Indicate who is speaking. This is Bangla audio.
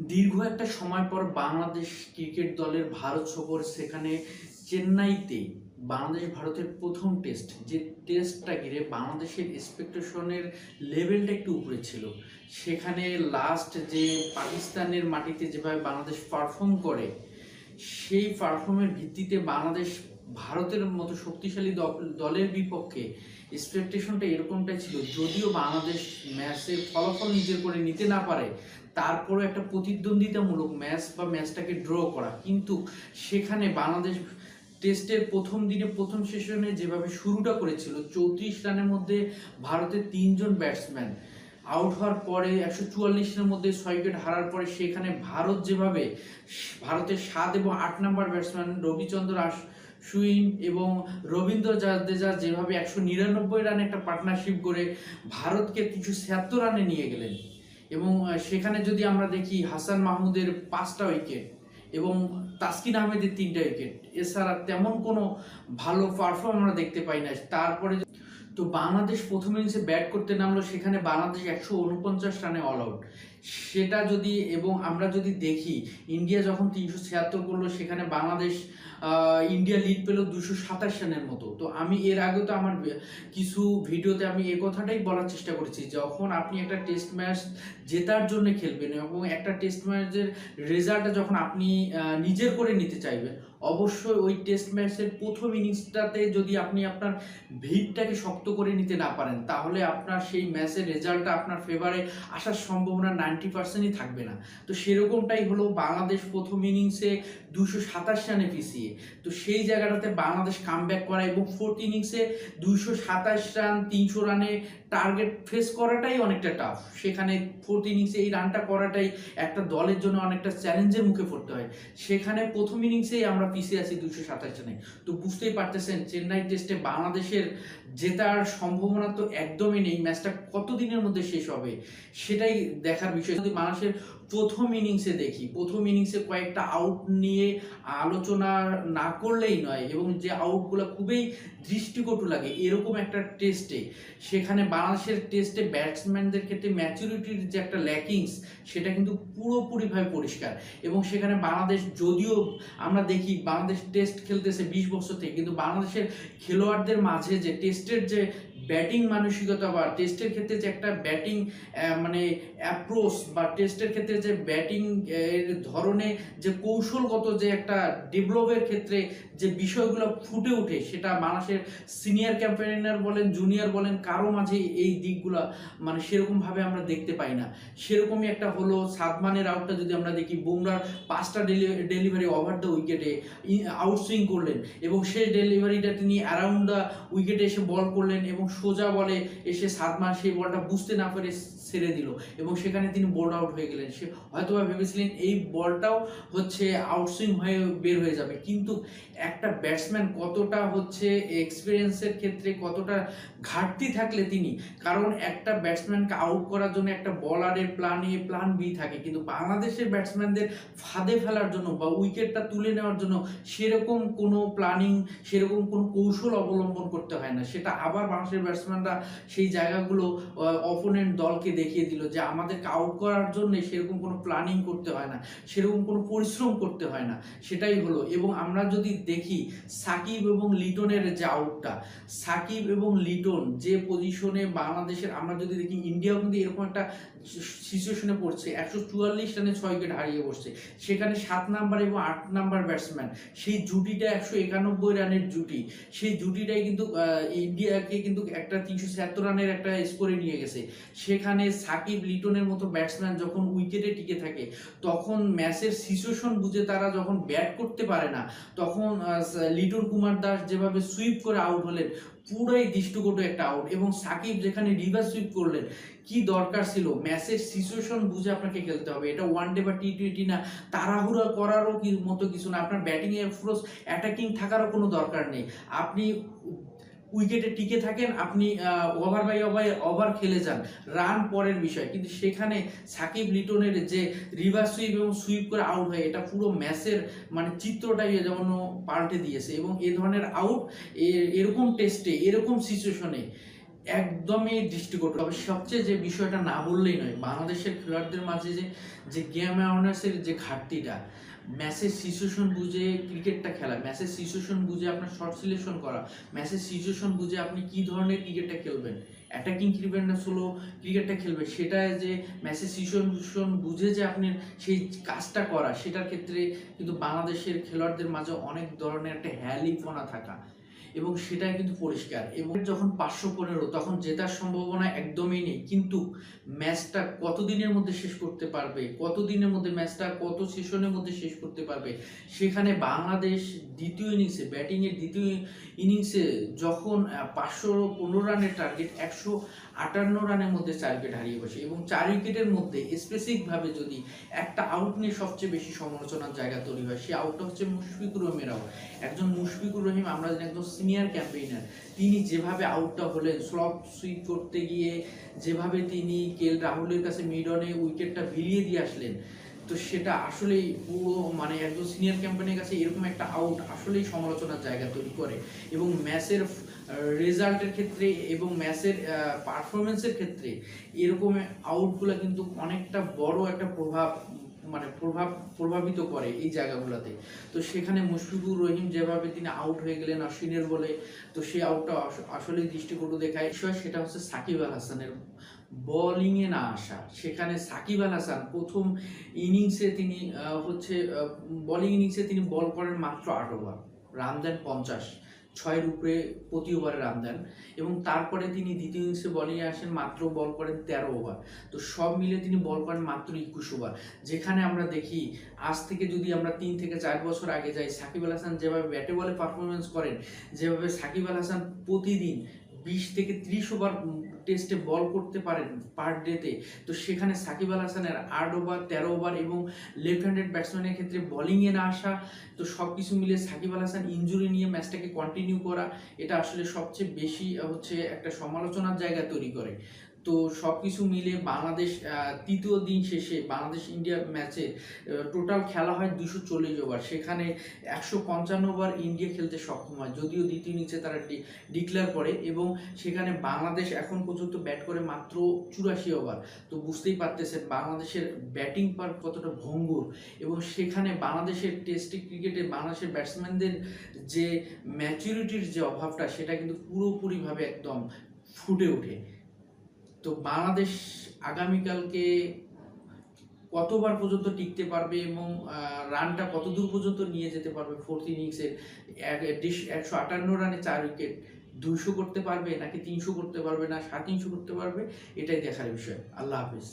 Speaker 1: দীর্ঘ একটা সময় পর বাংলাদেশ ক্রিকেট দলের ভারত সফর সেখানে চেন্নাইতে বাংলাদেশ ভারতের প্রথম টেস্ট, যে টেস্টটা ঘিরে বাংলাদেশের এক্সপেকটেশনের লেভেলটা একটু উপরে ছিল। সেখানে লাস্ট যে পাকিস্তানের মাটিতে যেভাবে বাংলাদেশ পারফর্ম করে, সেই পারফর্মের ভিত্তিতে বাংলাদেশ ভারতের মতো শক্তিশালী দল- দলের বিপক্ষে এক্সপেকটেশনটা এরকমটাই ছিল। যদিও বাংলাদেশ ম্যাচের ফলাফল নিজের করে নিতে না পারে তারপরে একটা প্রতিদ্বন্দ্বিতামূলক ম্যাচ বা ম্যাচটাকে ড্র করা। কিন্তু সেখানে বাংলাদেশ টেস্টের প্রথম দিনে, প্রথম সেশনে যেভাবে শুরুটা করেছিল, চৌত্রিশ রানের মধ্যে ভারতের তিনজন ব্যাটসম্যান আউট হওয়ার পরে একশো চুয়াল্লিশের মধ্যে ছয় উইকেট হারার পরে সেখানে ভারত যেভাবে ভারতের সাত এবং আট নম্বর ব্যাটসম্যান রবিচন্দ্র আশ সুইন এবং রবীন্দ্র জাদেজা যেভাবে একশো নিরানব্বই রানে একটা পার্টনারশিপ করে ভারতকে তিনশো ছিয়াত্তর রানে নিয়ে গেলেন। এবং সেখানে যদি আমরা দেখি হাসান মাহমুদের পাঁচটা উইকেট এবং তাসকিন আহমেদের তিনটা উইকেট এছাড়া তেমন কোনো ভালো পারফর্ম আমরা দেখতে পাই না। তারপরে তো বাংলাদেশ প্রথম ইনিংসে ব্যাট করতে নামলো, সেখানে বাংলাদেশ একশো উনপঞ্চাশ রানে অল আউট সেটা যদি এবং আমরা যদি দেখি, ইন্ডিয়া যখন তিনশো ছিয়াত্তর করল, সেখানে বাংলাদেশ ইন্ডিয়া লিড পেল দুশো সাতাশ রানের মতো। তো আমি এর আগে তো আমার কিছু ভিডিওতে আমি এ কথাটাই বলার চেষ্টা করেছি, যখন আপনি একটা টেস্ট ম্যাচ জেতার জন্য খেলবেন এবং একটা টেস্ট ম্যাচের রেজাল্টটা যখন আপনি নিজের করে নিতে চাইবেন, অবশ্যই ওই টেস্ট ম্যাচের প্রথম ইনিংসটাতে যদি আপনি আপনার ভিড়টাকে শক্ত করে নিতে না পারেন, তাহলে আপনার সেই ম্যাচের রেজাল্টটা আপনার ফেভারে আসার সম্ভাবনা নাইনটি পার্সেন্টই থাকবে না। তো সেরকমটাই হলো বাংলাদেশ প্রথম ইনিংসে দুশো সাতাশ রানে পিছিয়ে তো সেই জায়গাটাতে বাংলাদেশ কামব্যাক করা এবং ফোর্থ ইনিংসে দুইশো সাতাশ রান তিনশো রানে টার্গেট ফেস করাটাই অনেকটা টাফ সেখানে ফোর্থ ইনিংসে এই রানটা করাটাই একটা দলের জন্য অনেকটা চ্যালেঞ্জের মুখে পড়তে হয়। সেখানে প্রথম ইনিংসেই আমরা পিছিয়ে আছি দুশো সাতাশ রানে তো বুঝতেই পারতেছেন, চেন্নাই টেস্টে বাংলাদেশের জেতার সম্ভাবনা তো একদমই নেই। ম্যাচটা কতদিনের মধ্যে শেষ হবে, সেটাই দেখার বিষয়। যদি মানুষের প্রথম ইনিংসে দেখি। প্রথম ইনিংসে কয়েকটা আউট নিয়ে আলোচনা না করলেই নয় এবং যে আউটগুলো খুবই দৃষ্টিকটু লাগে, এরকম একটা টেস্টে সেখানে বাংলাদেশের টেস্টে ব্যাটসম্যানদের ক্ষেত্রে ম্যাচুরিটির যে একটা ল্যাকিংস সেটা কিন্তু পুরোপুরিভাবে পরিষ্কার। এবং সেখানে বাংলাদেশ যদিও আমরা দেখি, বাংলাদেশ টেস্ট খেলতেছে বিশ বছর থেকে, কিন্তু বাংলাদেশের খেলোয়াড়দের মাঝে যে টেস্টের যে ব্যাটিং মানসিকতা বা টেস্টের ক্ষেত্রে যে একটা ব্যাটিং মানে অ্যাপ্রোচ বা টেস্টের ক্ষেত্রে যে ব্যাটিং এর ধরনে যে কৌশলগত যে একটা ডেভেলপের ক্ষেত্রে যে বিষয়গুলো ফুটে ওঠে, সেটা মানুষের সিনিয়র ক্যাম্পেইনার বলেন জুনিয়র বলেন, কারও মাঝে এই দিকগুলো মানে সেরকমভাবে আমরা দেখতে পাই না। সেরকমই একটা হলো সাদমানের আউটটা যদি আমরা দেখি, বুমরার পাঁচটা ডেলিভারি ওভার দ্য উইকেটে আউটসুইং করলেন এবং সেই ডেলিভারিটা তিনি অ্যারাউন্ড দ্য উইকেটে এসে বল করলেন এবং সোজা বলে এসে সাত মাস সেই বলটা বুঝতে না পেরে ছেড়ে দিল এবং সেখানে তিনি বোর্ড আউট হয়ে গেলেন। সে হয়তোবা ভেবেছিলেন এই বলটাও হচ্ছে আউটসুইং হয়ে বের হয়ে যাবে। কিন্তু একটা ব্যাটসম্যান কতটা হচ্ছে এক্সপিরিয়েন্সের ক্ষেত্রে কতটা ঘাটতি থাকলে তিনি, কারণ একটা ব্যাটসম্যানকে আউট করার জন্য একটা বলারের প্ল্যান এ প্ল্যান বি থাকে। কিন্তু বাংলাদেশের ব্যাটসম্যানদের ফাঁদে ফেলার জন্য বা উইকেটটা তুলে নেওয়ার জন্য সেরকম কোনো প্ল্যানিং সেরকম কোনো কৌশল অবলম্বন করতে হয় না। সেটা আবার বাংলাদেশের ব্যাটসম্যানরা সেই জায়গাগুলো অপোনেন্ট দলকে দেখিয়ে দিল যে আমাদেরকে আউট করার জন্য সেরকম কোনো প্ল্যানিং করতে হয় না, সেরকম কোনো পরিশ্রম করতে হয় না। সেটাই হলো। এবং আমরা যদি দেখি, সাকিব এবং লিটনের যে আউটটা সাকিব এবং লিটন যে পজিশনে বাংলাদেশের, আমরা যদি দেখি, ইন্ডিয়াও কিন্তু এরকম একটা সিচুয়েশনে পড়ছে। একশো চুয়াল্লিশ রানে ছয় উইকেট হারিয়ে বসছে। সেখানে সাত নাম্বার এবং আট নাম্বার ব্যাটসম্যান সেই জুটিটা একশো একানব্বই রানের জুটি। সেই জুটিটাই কিন্তু ইন্ডিয়াকে কিন্তু একটা তিনশো ছিয়াত্তর রানের একটা স্কোরে নিয়ে গেছে। সেখানে সাকিব লিটনের মতো ব্যাটসম্যান যখন উইকেটে টিকে থাকে, তখন ম্যাচের সিচুয়েশন বুঝে তারা যখন ব্যাট করতে পারে না, তখন লিটন কুমার দাস যেভাবে সুইপ করে আউট হলেন, পুরোই দৃষ্টিকটু একটা আউট এবং সাকিব যেখানে রিভার্স সুইপ করলেন, কি দরকার ছিল? ম্যাচের সিচুয়েশন বুঝে আপনাকে খেলতে হবে। এটা ওয়ান ডে বা টি টোয়েন্টি না, তাড়াহুড়া করারও মতো কিছু না, আপনার ব্যাটিং অ্যাপ্রোচ অ্যাটাকিং থাকারও কোনো দরকার নেই। আপনি উইকেটে টিকে থাকেন, আপনি ওভার বাই ওভার ওভার খেলে যান। রান পরের বিষয়। কিন্তু সেখানে সাকিব লিটনের যে রিভার্স সুইপ এবং সুইপ করে আউট হয়, এটা পুরো ম্যাচের মানে চিত্রটাই যেমন পাল্টে দিয়েছে এবং এ ধরনের আউট এরকম টেস্টে এরকম সিচুয়েশনে একদমই দৃষ্টিকটু। তবে সবচেয়ে যে বিষয়টা না বললেই নয়, বাংলাদেশের খেলোয়াড়দের মাঝে যে যে গেম অ্যাওয়ারনেসের যে ঘাটতিটা ম্যাচের সিচুয়েশন বুঝে ক্রিকেটটা খেলা। ম্যাচের সিচুয়েশন বুঝে আপনার শর্ট সিলেকশন করা। ম্যাচের সিচুয়েশন বুঝে আপনি কি ধরনের ক্রিকেটটা খেলবেন। অ্যাটাকিং খেলবেন না সোলো ক্রিকেটটা খেলবে সেটা যে ম্যাচের সিচুয়েশন বুঝে যে আপনি সেই কাজটা করা, সেটার ক্ষেত্রে কিন্তু বাংলাদেশের খেলোয়াড়দের মাঝে অনেক ধরনের একটা হ্যালিপনা থাকা। এবং সেটা কিন্তু পরিষ্কার। এবং যখন পাঁচশো পনেরো, তখন জেতার সম্ভাবনা একদমই নেই। কিন্তু ম্যাচটা কতদিনের মধ্যে শেষ করতে পারবে? কতদিনের মধ্যে ম্যাচটা, কত সেশনের মধ্যে শেষ করতে পারবে? সেখানে বাংলাদেশ দ্বিতীয় ইনিংসে ব্যাটিংয়ের দ্বিতীয় ইনিংসে যখন পাঁচশো পনেরো রানের টার্গেট একশো আটান্ন রানের মধ্যে চার উইকেট হারিয়ে বসে এবং চার উইকেটের মধ্যে স্পেসিফিকভাবে যদি একটা আউট নিয়ে সবচেয়ে বেশি সমালোচনার জায়গা তৈরি হয় সেই আউটটা হচ্ছে মুশফিকুর রহিমের আউট একজন মুশফিকুর রহিম, আমরা জানি একজন সিনিয়র ক্যাম্পেইনার তিনি যেভাবে আউটটা হলেন স্লপ সুইপ করতে গিয়ে যেভাবে তিনি কেল রাহুলের কাছে মিডনে উইকেটটা ভিলিয়ে দিয়ে আসলেন, তো সেটা আসলেই পুরো মানে একজন সিনিয়র ক্যাম্পেনের কাছে এরকম একটা আউট আসলেই সমালোচনার জায়গা তৈরি করে এবং ম্যাচের রেজাল্টের ক্ষেত্রে এবং ম্যাচের পারফরমেন্সের ক্ষেত্রে এরকম আউটগুলো কিন্তু অনেকটা বড় একটা প্রভাব মানে প্রভাব প্রভাবিত করে এই জায়গাগুলোতে। তো সেখানে মুশফিকুর রহিম যেভাবে তিনি আউট হয়ে গেলেন অশ্বিনের বলে, তো সেই আউটটা আসলে দৃষ্টিকটু দেখায়। বিষয় সেটা হচ্ছে সাকিব আল হাসানের বোলিংয়ে না আসা। সেখানে সাকিব আল হাসান প্রথম ইনিংসে তিনি হচ্ছে বোলিং ইনিংসে তিনি বল করেন মাত্র আট ওভার রান দেন পঞ্চাশ। ছয়ের উপরে প্রতি ওভারে রান দেন এবং তারপরে তিনি দ্বিতীয় ইনিংসে বলিংয়ে আসেন, মাত্র বল করেন তেরো ওভার তো সব মিলে তিনি বল করেন মাত্র একুশ ওভার যেখানে আমরা দেখি, আজ থেকে যদি আমরা তিন থেকে চার বছর আগে যাই, সাকিব আল হাসান যেভাবে ব্যাটে বলে পারফরমেন্স করেন, যেভাবে সাকিব আল হাসান প্রতিদিন বিশ থেকে ত্রিশ ওভার টেস্টে বল করতে পারেন পার ডেতে তো। সেখানে সাকিব আল হাসানের আট ওভার, তেরো ওভার এবং লেফট হ্যান্ডেড ব্যাটসম্যানের ক্ষেত্রে বলিংয়ে না আসা, তো সব কিছু মিলে সাকিব আল হাসান ইঞ্জুরি নিয়ে ম্যাচটাকে কন্টিনিউ করা, এটা আসলে সবচেয়ে বেশি হচ্ছে একটা সমালোচনার জায়গা তৈরি করে। তো সব কিছু মিলে বাংলাদেশ তৃতীয় দিন শেষে বাংলাদেশ ইন্ডিয়া ম্যাচে টোটাল খেলা হয় দুশো চল্লিশ ওভার সেখানে একশো পঞ্চান্ন ওভার ইন্ডিয়া খেলতে সক্ষম হয়, যদিও দ্বিতীয় ইনিংসে তারা ডিক্লেয়ার করে এবং সেখানে বাংলাদেশ এখন পর্যন্ত ব্যাট করে মাত্র চুরাশি ওভার তো বুঝতেই পারতেছেন বাংলাদেশের ব্যাটিং পার কতটা ভঙ্গুর এবং সেখানে বাংলাদেশের টেস্ট ক্রিকেটে বাংলাদেশের ব্যাটসম্যানদের যে ম্যাচুরিটির যে অভাবটা, সেটা কিন্তু পুরোপুরিভাবে একদম ফুটে ওঠে। তো বাংলাদেশ আগামীকালকে কতবার পর্যন্ত টিকতে পারবে এবং রানটা কতদূর পর্যন্ত নিয়ে যেতে পারবে? ফোর্থ ইনিংসের একশো আটান্ন রানে চার উইকেট দুইশো করতে পারবে নাকি তিনশো করতে পারবে না? সাড়ে তিনশো করতে পারবে? এটাই দেখার বিষয়। আল্লাহ হাফিজ।